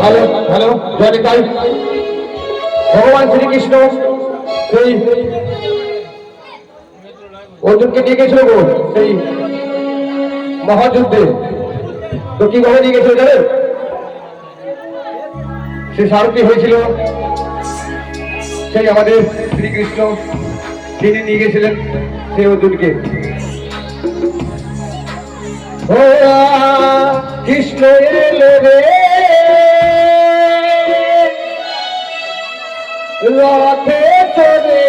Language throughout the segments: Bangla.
এখানে তাই ভগবান শ্রীকৃষ্ণ, সেই অর্জুনকে নিয়ে গেছিল গো, সেই মহাযুদ্ধে। তো কীভাবে নিয়ে গেছিল জানেন? সে সারথি হয়েছিল। সেই আমাদের শ্রীকৃষ্ণ, তিনি নিয়ে গেছিলেন সেই অর্জুনকে। কৃষ্ণ এলো রে। রথে চলে।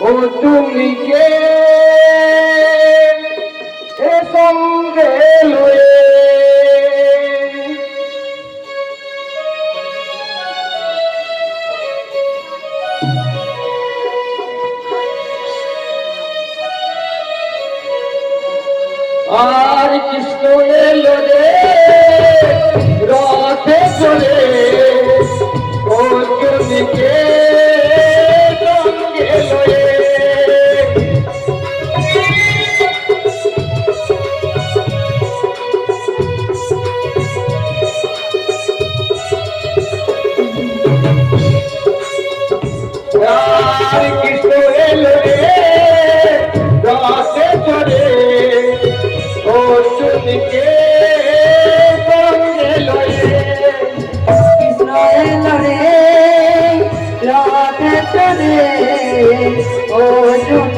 ও তুমি কে? এ সঙ্গে লয়ে। আর কৃষ্ণ এলো রে রথে চলে। অর্জুনকে সঙ্গে অর্জুনকে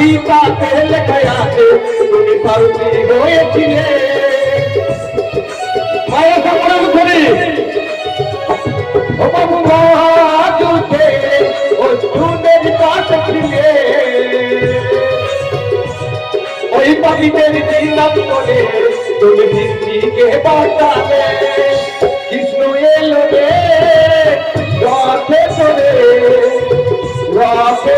গীতাতে লেখা আছে? তুমি সারথি হয়েছিলে মায়া সম্মান ধরে ও বাবু আজ উঠে অর্জুনের ছাত্র ছিলে ওই পাখিদের দিলাম করে তুমি হিন্দিকে বাঁচালে। কৃষ্ণ এলো রে, রথে চলে, রথে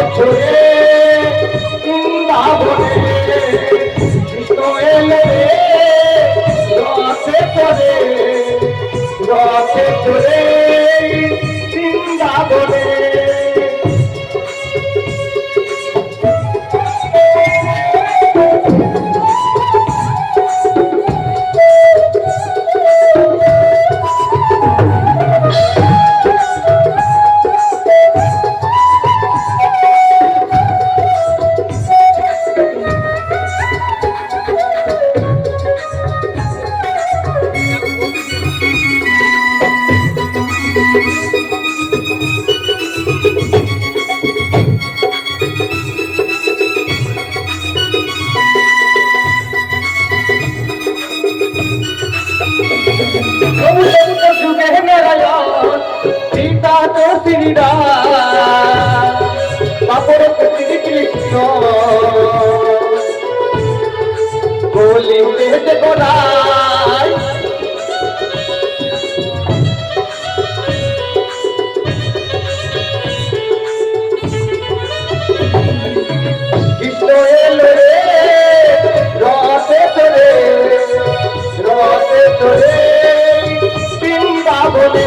শ্রীরা বাপরে বলিতে গোড়াই। কৃষ্ণ এলো রে রথে চলে রথে চলে বৃন্দাবনে